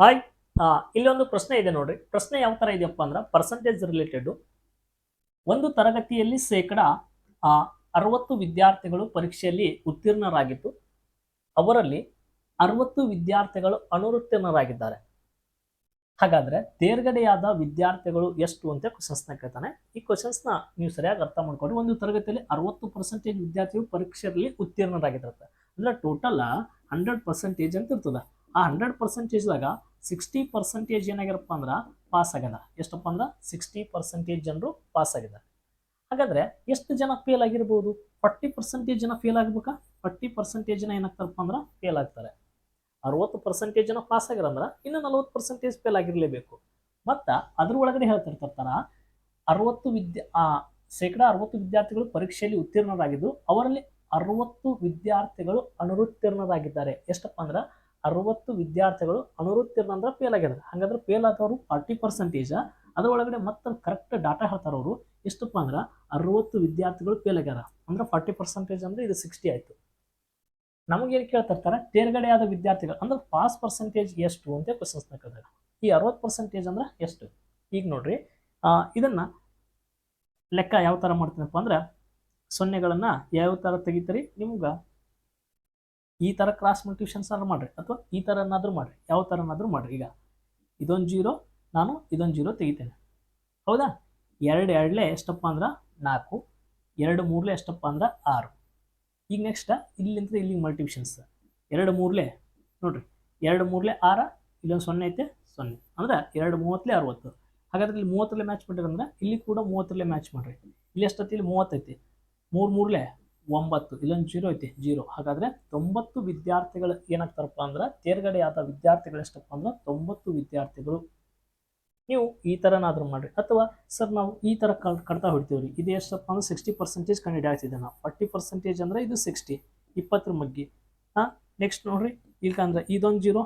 Hi ಇಲ್ಲಿ ಒಂದು ಪ್ರಶ್ನೆ ಇದೆ ನೋಡ್ರಿ. ಪ್ರಶ್ನೆ ಯಾವ ತರ ಇದೆಯಪ್ಪ ಅಂದ್ರೆ ಪರ್ಸೆಂಟೇಜ್ ರಿಲೇಟೆಡ್ ಒಂದು ತರಗತಿಯಲ್ಲಿ ಶೇಕಡ ಅರವತ್ತು ವಿದ್ಯಾರ್ಥಿಗಳು ಪರೀಕ್ಷೆಯಲ್ಲಿ ಉತ್ತೀರ್ಣರಾಗಿದ್ದು, ಅವರಲ್ಲಿ ಅರವತ್ತು ವಿದ್ಯಾರ್ಥಿಗಳು ಅನುತ್ತೀರ್ಣರಾಗಿದ್ದಾರೆ. ಹಾಗಾದ್ರೆ ತೇರ್ಗಡೆಯಾದ ವಿದ್ಯಾರ್ಥಿಗಳು ಎಷ್ಟು ಅಂತ ಕ್ವಶನ್ಸ್ನ ಕೇಳ್ತಾನೆ. ಈ ಕ್ವಶನ್ಸ್ನ ನೀವು ಸರಿಯಾಗಿ ಅರ್ಥ ಮಾಡ್ಕೊಂಡು ಒಂದು ತರಗತಿಯಲ್ಲಿ ಅರವತ್ತು ಪರ್ಸೆಂಟೇಜ್ ವಿದ್ಯಾರ್ಥಿಗಳು ಪರೀಕ್ಷೆಯಲ್ಲಿ ಉತ್ತೀರ್ಣರಾಗಿದ್ದಾರೆ ಅಂದ್ರೆ ಟೋಟಲ್ ಹಂಡ್ರೆಡ್ ಪರ್ಸೆಂಟೇಜ್ ಅಂತ ಇರ್ತದ. ಆ ಹಂಡ್ರೆಡ್ ಪರ್ಸೆಂಟೇಜ್ದಾಗ ಸಿಕ್ಸ್ಟಿ ಪರ್ಸೆಂಟೇಜ್ ಏನಾಗಿರಪ್ಪ ಅಂದ್ರೆ ಪಾಸ್ ಆಗ್ಯದ. ಎಷ್ಟಪ್ಪ ಅಂದ್ರೆ? ಸಿಕ್ಸ್ಟಿ ಪರ್ಸೆಂಟೇಜ್ ಜನರು ಪಾಸ್ ಆಗಿದ್ದಾರೆ ಹಾಗಾದ್ರೆ ಎಷ್ಟು ಜನ ಫೇಲ್ ಆಗಿರ್ಬೋದು? ಫಾರ್ಟಿ ಪರ್ಸೆಂಟೇಜ್ ಜನ ಫೇಲ್ ಆಗ್ಬೇಕಾ? ಫಾರ್ಟಿ ಪರ್ಸೆಂಟೇಜ್ ಜನ ಏನಾಗ್ತಾರಪ್ಪ ಅಂದ್ರೆ ಫೇಲ್ ಆಗ್ತಾರೆ. ಅರವತ್ತು ಪರ್ಸೆಂಟೇಜ್ ಜನ ಪಾಸ್ ಆಗಿರಂದ್ರೆ ಇನ್ನು ನಲವತ್ತು ಪರ್ಸೆಂಟೇಜ್ ಫೇಲ್ ಆಗಿರಲೇಬೇಕು. ಮತ್ತು ಅದ್ರ ಒಳಗಡೆ ಹೇಳ್ತಿರ್ತಾರ ಅರವತ್ತು ವಿದ್ಯಾ ಶೇಕಡ ಅರವತ್ತು ವಿದ್ಯಾರ್ಥಿಗಳು ಪರೀಕ್ಷೆಯಲ್ಲಿ ಉತ್ತೀರ್ಣರಾಗಿದ್ದು, ಅವರಲ್ಲಿ ಅರವತ್ತು ವಿದ್ಯಾರ್ಥಿಗಳು ಅನುರುತ್ತೀರ್ಣರಾಗಿದ್ದಾರೆ. ಎಷ್ಟಪ್ಪ ಅಂದ್ರೆ? ಅರವತ್ತು ವಿದ್ಯಾರ್ಥಿಗಳು ಅನುರುತ್ತೀರ್ಣ ಅಂದ್ರೆ ಫೇಲ್ ಆಗಿದ್ದಾರೆ. ಹಾಗಾದ್ರೆ ಫೇಲ್ ಆದವರು ಫಾರ್ಟಿ ಪರ್ಸೆಂಟೇಜ್ ಅದರೊಳಗಡೆ ಮತ್ತೆ ಕರೆಕ್ಟ್ ಡಾಟಾ ಹೇಳ್ತಾರೆ ಅವರು ಎಷ್ಟಪ್ಪ ಅಂದ್ರೆ ಅರವತ್ತು ವಿದ್ಯಾರ್ಥಿಗಳು ಫೇಲ್ ಆಗ್ಯಾರ. ಅಂದ್ರೆ ಫಾರ್ಟಿ ಪರ್ಸೆಂಟೇಜ್ ಅಂದ್ರೆ ಇದು ಸಿಕ್ಸ್ಟಿ ಆಯ್ತು. ನಮಗೇನು ಕೇಳ್ತಿರ್ತಾರೆ ತೇರ್ಗಡೆಯಾದ ವಿದ್ಯಾರ್ಥಿಗಳು, ಅಂದ್ರೆ ಪಾಸ್ ಪರ್ಸೆಂಟೇಜ್ ಎಷ್ಟು ಅಂತ ಕ್ವಶನ್ಸ್ನ ಕೇಳಿದಾಗ ಈ ಅರವತ್ತು ಪರ್ಸೆಂಟೇಜ್ ಅಂದ್ರೆ ಎಷ್ಟು? ಈಗ ನೋಡ್ರಿ ಇದನ್ನ ಲೆಕ್ಕ ಯಾವ ಥರ ಮಾಡ್ತೀನಪ್ಪ ಅಂದ್ರೆ ಸೊನ್ನೆಗಳನ್ನ ಯಾವ ಥರ ತೆಗಿತೀರಿ? ನಿಮ್ಗೆ ಈ ಥರ ಕ್ರಾಸ್ ಮಲ್ಟಿಪ್ಷನ್ಸ್ ಆದ್ರೂ ಮಾಡಿರಿ, ಅಥವಾ ಈ ಥರನಾದ್ರೂ ಮಾಡಿರಿ, ಯಾವ ಥರನಾದರೂ ಮಾಡಿರಿ. ಈಗ ಇದೊಂದು ಜೀರೋ ನಾನು ಇದೊಂದು ಜೀರೋ ತೆಗಿತೇನೆ. ಹೌದಾ? ಎರಡು ಎರಡಲೇ ಎಷ್ಟಪ್ಪ ಅಂದ್ರೆ ನಾಲ್ಕು, ಎರಡು ಮೂರಲೇ ಎಷ್ಟಪ್ಪ ಅಂದ್ರೆ ಆರು. ಈಗ ನೆಕ್ಸ್ಟ್ ಇಲ್ಲಿಂದ ಇಲ್ಲಿಗೆ ಮಲ್ಟಿಪ್ಲಿಕೇಶನ್ಸ್ ಎರಡು ಮೂರಲೇ, ನೋಡಿರಿ, ಎರಡು ಮೂರಲೇ ಆರ, ಇಲ್ಲೊಂದು ಸೊನ್ನೆ ಐತೆ, ಸೊನ್ನೆ. ಅಂದ್ರೆ ಎರಡು ಮೂವತ್ತಲೇ ಅರವತ್ತು. ಹಾಗಾದ್ರೆ ಇಲ್ಲಿ ಮೂವತ್ತರಲ್ಲೇ ಮ್ಯಾಚ್ ಮಾಡಿರಂದ್ರೆ ಇಲ್ಲಿ ಕೂಡ ಮೂವತ್ತರಲ್ಲೇ ಮ್ಯಾಚ್ ಮಾಡಿರಿ. ಇಲ್ಲಿ ಎಷ್ಟೊತ್ತಿಲ್ಲಿ ಇಲ್ಲಿ ಮೂವತ್ತೈತಿ. ಮೂರು ಮೂರಲೆ ಒಂಬತ್ತು, ಇಲ್ಲೊಂದು ಜೀರೋ ಐತಿ ಜೀರೋ ಹಾಗಾದ್ರೆ ತೊಂಬತ್ತು ವಿದ್ಯಾರ್ಥಿಗಳು ಏನಾಗ್ತಾರಪ್ಪ ಅಂದ್ರೆ ತೇರ್ಗಡೆಯಾದ ವಿದ್ಯಾರ್ಥಿಗಳು ಎಷ್ಟಪ್ಪ ಅಂದ್ರೆ ತೊಂಬತ್ತು ವಿದ್ಯಾರ್ಥಿಗಳು. ನೀವು ಈ ಥರನಾದರೂ ಮಾಡ್ರಿ. ಅಥವಾ ಸರ್ ನಾವು ಈ ಥರ ಕಳ್, ಕಡ್ತಾ ಹೊಡಿತೀವಿ ರೀ ಇದು ಎಷ್ಟಪ್ಪ ಅಂದ್ರೆ ಸಿಕ್ಸ್ಟಿ ಪರ್ಸೆಂಟೇಜ್ ಕಂಡು ಆಗ್ತಿದ್ದೆ ನಾವು. ಫಾರ್ಟಿ ಪರ್ಸೆಂಟೇಜ್ ಅಂದ್ರೆ ಇದು ಸಿಕ್ಸ್ಟಿ ಇಪ್ಪತ್ತರ ಮಗ್ಗಿ. ಹಾಂ ನೆಕ್ಸ್ಟ್ ನೋಡ್ರಿ. ಅಂದ್ರೆ ಇದೊಂದು ಜೀರೋ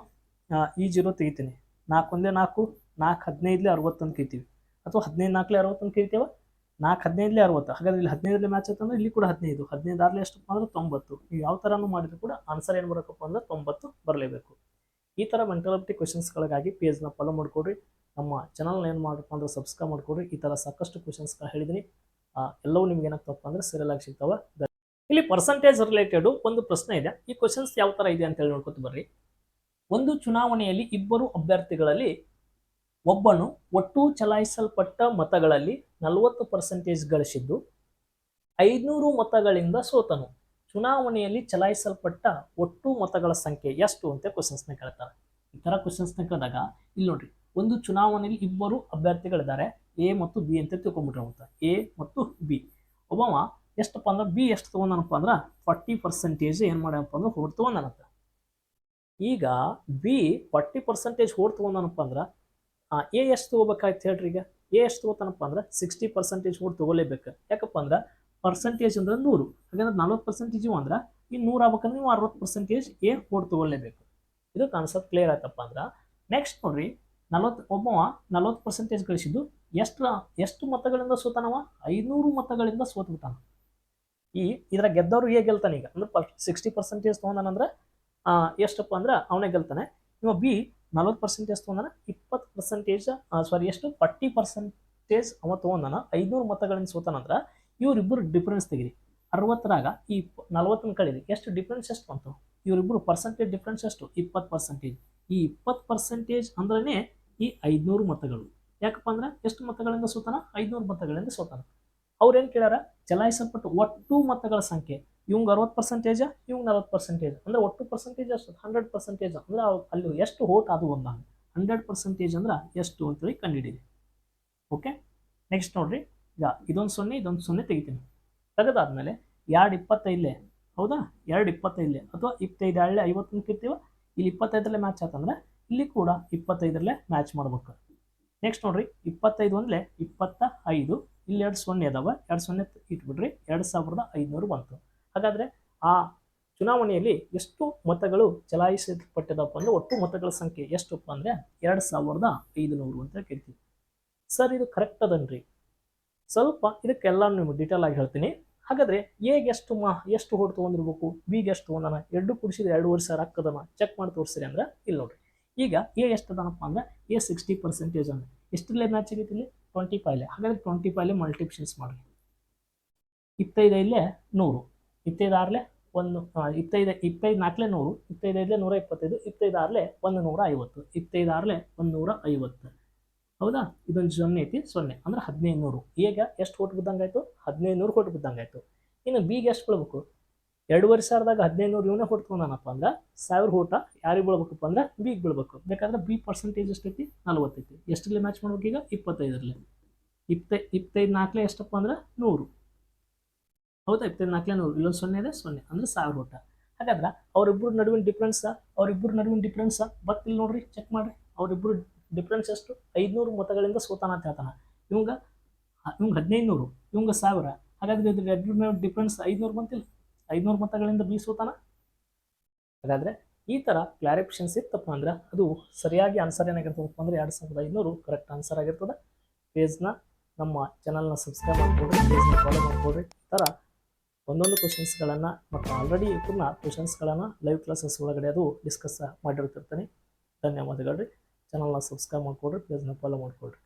ಈ ಜೀರೋ ತೆಗಿತೀನಿ. ನಾಲ್ಕು ಒಂದೇ ನಾಲ್ಕು ನಾಲ್ಕು ಹದಿನೈದಲೇ ಅರವತ್ತೊಂದು ಕೈತೀವಿ ಅಥವಾ ಹದಿನೈದು ನಾಲ್ಕಲೇ ಅರವತ್ತೊಂದು ಕೈತೇವ ನಾಲ್ಕು ಹದಿನೈದಲೇ ಅರವತ್ತು. ಹಾಗಾದ್ರೆ ಇಲ್ಲಿ ಹದಿನೈದಲೇ ಮ್ಯಾಚ್ ಆಯ್ತಂದ್ರೆ ಇಲ್ಲಿ ಕೂಡ ಹದಿನೈದು. ಹದಿನೈದು ಆರ್ಲೆ ಎಷ್ಟಪ್ಪ ಅಂದ್ರೆ ತೊಂಬತ್ತು. ನೀವು ಯಾವ ಥರನೂ ಮಾಡಿದ್ರು ಕೂಡ ಆನ್ಸರ್ ಏನು ಬರಬೇಕಪ್ಪ ಅಂದ್ರೆ ತೊಂಬತ್ತು ಬರಲೇಬೇಕು. ಈ ಥರ ಮೆಂಟಾಲಿಟಿ ಕ್ವಶನ್ಸ್ಗಳಿಗಾಗಿ ಪೇಜ್ನ ಫಾಲೋ ಮಾಡಿಕೊಡ್ರಿ. ನಮ್ಮ ಚಾನಲ್ನ ಏನು ಮಾಡಪ್ಪ ಅಂದ್ರೆ ಸಬ್ಸ್ಕ್ರೈಬ್ ಮಾಡ್ಕೊಡ್ರಿ. ಈ ಥರ ಸಾಕಷ್ಟು ಕ್ವಶನ್ಸ್ಗಳು ಹೇಳಿದ್ದೀನಿ. ಎಲ್ಲವೂ ನಿಮ್ಗೆ ಏನಾಗ್ತಪ್ಪ ಅಂದ್ರೆ ಸರಿಯಲ್ ಸಿಗ್ತಾವೆ ಸಿಗ್ತಾವ. ಇಲ್ಲಿ ಪರ್ಸೆಂಟೇಜ್ ರಿಲೇಟೆಡು ಒಂದು ಪ್ರಶ್ನೆ ಇದೆ. ಈ ಕ್ವಶನ್ಸ್ ಯಾವ ಥರ ಇದೆ ಅಂತ ಹೇಳಿ ನೋಡ್ಕೊತ ಬರ್ರಿ. ಒಂದು ಚುನಾವಣೆಯಲ್ಲಿ ಇಬ್ಬರು ಅಭ್ಯರ್ಥಿಗಳಲ್ಲಿ ಒಬ್ಬನು ಒಟ್ಟು ಚಲಾಯಿಸಲ್ಪಟ್ಟ ಮತಗಳಲ್ಲಿ ನಲವತ್ತು ಪರ್ಸೆಂಟೇಜ್ ಗಳಿಸಿದ್ದು ಐದುನೂರು ಮತಗಳಿಂದ ಸೋತನು. ಚುನಾವಣೆಯಲ್ಲಿ ಚಲಾಯಿಸಲ್ಪಟ್ಟ ಒಟ್ಟು ಮತಗಳ ಸಂಖ್ಯೆ ಎಷ್ಟು ಅಂತ ಕ್ವಶನ್ಸ್ನ ಕೇಳ್ತಾರೆ. ಈ ಥರ ಕ್ವಶನ್ಸ್ನ ಕೇಳಿದಾಗ, ಇಲ್ಲಿ ನೋಡ್ರಿ, ಒಂದು ಚುನಾವಣೆಯಲ್ಲಿ ಇಬ್ಬರು ಅಭ್ಯರ್ಥಿಗಳಿದ್ದಾರೆ, ಎ ಮತ್ತು ಬಿ ಅಂತ ತಿಳ್ಕೊಂಬಿಟ್ರೆ ಅಂತ ಎ ಮತ್ತು ಬಿ. ಒಬ್ಬವ ಎಷ್ಟಪ್ಪ ಅಂದ್ರೆ, ಬಿ ಎಷ್ಟು ತೊಗೊಂಡನಪ್ಪ ಅಂದ್ರೆ, ಫಾರ್ಟಿ ಪರ್ಸೆಂಟೇಜ್ ಏನು ಮಾಡ್ಯಪ್ಪ ಅಂದ್ರೆ, ಹೊಡ್ ತೊಗೊಂಡನಂತ. ಈಗ ಬಿ ಫಾರ್ಟಿ ಪರ್ಸೆಂಟೇಜ್ ಹೊಡ್ ತೊಗೊಂಡನಪ್ಪ ಅಂದ್ರೆ ಎ ಎಷ್ಟು ತೊಗೋಬೇಕಾಯ್ತು ಹೇಳ್ರಿ ಈಗ? ಎಷ್ಟು ತಗೋತಾನಪ್ಪ ಅಂದ್ರೆ ಸಿಕ್ಸ್ಟಿ ಪರ್ಸೆಂಟೇಜ್ ಕೂಡ ತೊಗೊಲೇಬೇಕು. ಯಾಕಪ್ಪ ಅಂದ್ರೆ ಪರ್ಸೆಂಟೇಜ್ ಅಂದ್ರೆ ನೂರು. ಹಾಗಂದ್ರೆ ನಲ್ವತ್ತು ಪರ್ಸೆಂಟೇಜು ಅಂದ್ರೆ ಈ ನೂರು ಆಗ್ಬೇಕಂದ್ರೆ ನೀವು ಅರವತ್ತು ಪರ್ಸೆಂಟೇಜ್ ಎ ಓಟ್ ತೊಗೊಳ್ಳೇಬೇಕು ಇದು ಕಾನ್ಸೆಪ್ಟ್ ಕ್ಲಿಯರ್ ಆಯ್ತಪ್ಪ ಅಂದ್ರೆ ನೆಕ್ಸ್ಟ್ ನೋಡ್ರಿ ನಲ್ವತ್ತು ಒಬ್ಬವ ನಲ್ವತ್ತು ಪರ್ಸೆಂಟೇಜ್ ಗಳಿಸಿದ್ದು ಎಷ್ಟು ಎಷ್ಟು ಮತಗಳಿಂದ ಸೋತಾನವ? ಐನೂರು ಮತಗಳಿಂದ ಸೋತ್ಬಿಟ್ಟಾನ. ಈ ಇದರ ಗೆದ್ದವರು ಹೇಗೆ ಗೆಲ್ತಾನೆ ಈಗ? ಅಂದ್ರೆ ಪರ್ ಸಿಕ್ಸ್ಟಿ ಪರ್ಸೆಂಟೇಜ್ ತೊಗೊಂಡಾನಂದ್ರೆ ಎಷ್ಟಪ್ಪ ಅಂದ್ರೆ ಅವನೇ ಗೆಲ್ತಾನೆ. ಇವ ಬಿ ನಲ್ವತ್ತು ಎಷ್ಟು ತೊಗೊಂಡಾನ, ಇಪ್ಪತ್ತು ಪರ್ಸೆಂಟೇಜ್ ಸಾರಿ ಎಷ್ಟು? ಫಾರ್ಟಿ ಪರ್ಸೆಂಟೇಜ್ ಅವ ತೊಗೊಂಡಾನ, ಐನೂರು ಸೋತ ಸೋತಾನಂದ್ರೆ ಇವರಿಬ್ಬರು ಡಿಫ್ರೆನ್ಸ್ ತೆಗಿರಿ. ಅರವತ್ತರಾಗ ಈ ನಲ್ವತ್ತನ್ನು ಕಳೀರಿ. ಎಷ್ಟು ಡಿಫ್ರೆನ್ಸ್ ಎಷ್ಟು ಬಂತು? ಇವರಿಬ್ಬರು ಪರ್ಸೆಂಟೇಜ್ ಡಿಫ್ರೆನ್ಸ್ ಎಷ್ಟು? ಇಪ್ಪತ್ತು ಪರ್ಸೆಂಟೇಜ್ ಈ ಇಪ್ಪತ್ತು ಪರ್ಸೆಂಟೇಜ್ ಅಂದ್ರೇ ಈ ಐದುನೂರು ಮತಗಳು. ಯಾಕಪ್ಪ ಅಂದ್ರೆ ಎಷ್ಟು ಮತಗಳಿಂದ ಸೋತಾನ? ಐದುನೂರು ಮತಗಳಿಂದ ಸೋತಾನ. ಅವ್ರೇನು ಕೇಳ್ಯಾರ? ಚಲಾಯಿಸಲ್ಪಟ್ಟು ಒಟ್ಟು ಮತಗಳ ಸಂಖ್ಯೆ. ಇವಂಗ ಅರವತ್ತು ಪರ್ಸೆಂಟೇಜ್ ಇವಂಗೆ ನಲವತ್ತು ಪರ್ಸೆಂಟೇಜ್ ಅಂದ್ರೆ ಒಟ್ಟು ಪರ್ಸೆಂಟೇಜ್ ಅಷ್ಟು ಹಂಡ್ರೆಡ್ ಪರ್ಸೆಂಟೇಜ್ ಅಂದ್ರೆ ಅಲ್ಲಿ ಎಷ್ಟು ಹೋಟ್ ಅದು ಒಂದು ಹಂಡ್ರೆಡ್ ಪರ್ಸೆಂಟೇಜ್ ಅಂದ್ರೆ ಎಷ್ಟು ಅಂತೇಳಿ ಕಂಡುಹಿಡಿದೆ ಓಕೆ? ನೆಕ್ಸ್ಟ್ ನೋಡ್ರಿ. ಈಗ ಇದೊಂದು ಸೊನ್ನೆ ಇದೊಂದು ಸೊನ್ನೆ ತೆಗಿತೀನಿ. ತೆಗೆದಾದ್ಮೇಲೆ ಎರಡು ಇಪ್ಪತ್ತೈದಲೇ, ಹೌದಾ? ಎರಡು ಇಪ್ಪತ್ತೈದಲೇ ಅಥವಾ ಇಪ್ಪತ್ತೈದು ಎರಡಲೇ ಐವತ್ತೊಂದು ಇರ್ತೀವ? ಇಲ್ಲಿ ಇಪ್ಪತ್ತೈದರಲ್ಲೇ ಮ್ಯಾಚ್ ಆತಂದ್ರೆ ಇಲ್ಲಿ ಕೂಡ ಇಪ್ಪತ್ತೈದರಲ್ಲೇ ಮ್ಯಾಚ್ ಮಾಡ್ಬೇಕು. ನೆಕ್ಸ್ಟ್ ನೋಡ್ರಿ. ಇಪ್ಪತ್ತೈದು ಒಂದಲೇ ಇಪ್ಪತ್ತ ಐದು. ಇಲ್ಲಿ ಎರಡು ಸೊನ್ನೆ ಅದಾವ. ಎರಡು ಸೊನ್ನೆ ಇಟ್ಬಿಡ್ರಿ. ಎರಡು ಸಾವಿರದ ಐದುನೂರು ಬಂತು. ಹಾಗಾದ್ರೆ ಆ ಚುನಾವಣೆಯಲ್ಲಿ ಎಷ್ಟು ಮತಗಳು ಚಲಾಯಿಸಲ್ಪಟ್ಟಿದಪ್ಪ ಅಂದ್ರೆ ಒಟ್ಟು ಮತಗಳ ಸಂಖ್ಯೆ ಎಷ್ಟಪ್ಪ ಅಂದ್ರೆ ಎರಡು ಸಾವಿರದ ಐದು ನೂರು ಅಂತ ಕೇಳ್ತೀವಿ. ಸರ್ ಇದು ಕರೆಕ್ಟ್ ಅದನ್ರಿ. ಸ್ವಲ್ಪ ಇದಕ್ಕೆಲ್ಲ ನಿಮ್ಗೆ ಡೀಟೇಲ್ ಆಗಿ ಹೇಳ್ತೀನಿ. ಹಾಗಾದ್ರೆ ಎಗೆ ಎಷ್ಟು ಮಾ, ಎಷ್ಟು ಹೊಡೆದು ತೊಗೊಂಡಿರ್ಬೇಕು? ಬಿಗೆ ಎಷ್ಟು ತೊಗೊಂಡಾನ? ಎರಡು ಕುಡಿಸಿದ್ರೆ ಎರಡೂವರೆ ಸಾವಿರ ಹಾಕದನ ಚೆಕ್ ಮಾಡಿ ತೋರಿಸ್ರಿ ಅಂದ್ರೆ ಇಲ್ಲಿ ನೋಡ್ರಿ. ಈಗ ಎ ಎಷ್ಟು ಅದಾನಪ್ಪ ಅಂದ್ರೆ ಎ ಸಿಕ್ಸ್ಟಿ ಪರ್ಸೆಂಟೇಜ್ ಅಂದ್ರೆ ಎಷ್ಟರಲ್ಲೇ ಮ್ಯಾಚ್ ಆಗೈತಿ ಇಲ್ಲಿ? ಟ್ವೆಂಟಿ ಫೈವ್ಲೆ ಹಾಗಾದ್ರೆ ಟ್ವೆಂಟಿ ಫೈವ್ಲೆ ಮಲ್ಟಿಪ್ಷನ್ಸ್ ಮಾಡಿ ಇಪ್ಪತ್ತೈದು ಇಲ್ಲೇ ನೂರು. ಇಪ್ಪತ್ತೈದು ಆರ್ಲೆ ಒಂದು ಇತ್ತೈದು ಇಪ್ಪತ್ತೈದು ನಾಲ್ಕಲೆ ನೂರು, ಇಪ್ಪತ್ತೈದು ಐದಲೇ ನೂರ ಇಪ್ಪತ್ತೈದು ಇತ್ತೈದಾರ್ಲೆ ಒಂದು ನೂರ ಐವತ್ತು ಇತ್ತೈದಾರ್ಲೆ ಒಂದು ನೂರ ಐವತ್ತು. ಹೌದಾ? ಇದೊಂದು ಸೊನ್ನೆ ಐತಿ, ಸೊನ್ನೆ. ಅಂದ್ರೆ ಹದಿನೈದು ನೂರು. ಈಗ ಎಷ್ಟು ಕೊಟ್ಟು ಬಿದ್ದಂಗಾಯ್ತು? ಹದಿನೈದು ನೂರು ಕೊಟ್ಟು ಬಿದ್ದಂಗಾಯ್ತು. ಇನ್ನು ಬಿಗೆ ಎಷ್ಟು ಬೀಳ್ಬೇಕು? ಎರಡುವರೆ ಸಾವಿರದಾಗ ಹದಿನೈದು ನೂರು ಇವನೇ ಹೊಡ್ಕೊಂಡಾನಪ್ಪ ಅಂದ್ರೆ ಸಾವಿರ ಊಟ ಯಾರಿಗೆ ಬೀಳ್ಬೇಕಪ್ಪ ಅಂದ್ರೆ ಬಿಗೆ ಬೀಳ್ಬೇಕು. ಬೇಕಾದ್ರೆ ಬಿ ಪರ್ಸೆಂಟೇಜ್ ಎಷ್ಟೈತಿ ನಲ್ವತ್ತೈತಿ. ಎಷ್ಟರಲ್ಲಿ ಮ್ಯಾಚ್ ಮಾಡ್ಬೇಕು ಈಗ? ಇಪ್ಪತ್ತೈದರಲ್ಲಿ. ಇಪ್ಪತ್ತೈ, ಇಪ್ಪತ್ತೈದು ನಾಲ್ಕಲೆ ಎಷ್ಟಪ್ಪ ಅಂದ್ರೆ ನೂರು. ಹೌದಾ? ಇಪ್ಪತ್ತೈದು ನಾಲ್ಕಲೆ ನೂರು. ಇಲ್ಲೊಂದು ಸೊನ್ನೆ ಇದೆ, ಸೊನ್ನೆ. ಅಂದ್ರೆ ಸಾವಿರ ಊಟ. ಹಾಗಾದ್ರೆ ಅವರಿಬ್ಬರು ನಡುವಿನ ಡಿಫ್ರೆನ್ಸ ಅವರಿಬ್ಬರು ನಡುವಿನ ಡಿಫ್ರೆನ್ಸ್ ಬರ್ತಿಲ್ಲ ನೋಡ್ರಿ ಚೆಕ್ ಮಾಡಿರಿ. ಅವರಿಬ್ಬರು ಡಿಫ್ರೆನ್ಸ್ ಎಷ್ಟು? ಐದುನೂರು ಮತಗಳಿಂದ ಸೋತಾನ ಅಂತ ಹೇಳ್ತಾನೆ. ಇವಂಗ ಇವಂಗ ಹದಿನೈದು ನೂರು ಇವಂಗ ಸಾವಿರ. ಹಾಗಾದ್ರೆ ಇದ್ರ ಮೇಲೆ ಡಿಫ್ರೆನ್ಸ್ ಐದುನೂರು ಬಂತಿಲ್ಲ. ಐದುನೂರು ಮತಗಳಿಂದ ಬಿ ಸೋತಾನ? ಹಾಗಾದ್ರೆ ಈ ಥರ ಕ್ಲಾರಿಫಿಕೇಷನ್ಸ್ ಇತ್ತಪ್ಪ ಅಂದ್ರೆ ಅದು ಸರಿಯಾಗಿ ಆನ್ಸರ್ ಏನಾಗಿರ್ತದಪ್ಪ ಅಂದ್ರೆ ಎರಡು ಸಾವಿರದ ಐನೂರು ಕರೆಕ್ಟ್ ಆನ್ಸರ್ ಆಗಿರ್ತದೆ. ಪೇಜ್ನ ನಮ್ಮ ಚಾನಲ್ನ ಸಬ್ಸ್ಕ್ರೈಬ್ ಮಾಡ್ಕೊಡ್ರಿ ಪೇಜ್ನ ಫಾಲೋ ಮಾಡ್ಕೊಡ್ರಿ ಈ ಥರ ಒಂದೊಂದು ಕ್ವಶನ್ಸ್ಗಳನ್ನು ಮತ್ತು ಆಲ್ರೆಡಿ ಪೂರ್ಣ ಕ್ವಶನ್ಸ್ಗಳನ್ನು ಲೈವ್ ಕ್ಲಾಸಸ್ ಒಳಗಡೆ ಅದು ಡಿಸ್ಕಸ್ ಮಾಡಿರ್ತಿರ್ತೀನಿ. ಧನ್ಯವಾದಗಳು ರೀ. ಚಾನಲ್ನ ಸಬ್ಸ್ಕ್ರೈಬ್ ಮಾಡಿಕೊಡ್ರಿ ಪೇಜ್ನ ಫಾಲೋ ಮಾಡ್ಕೊಡ್ರಿ.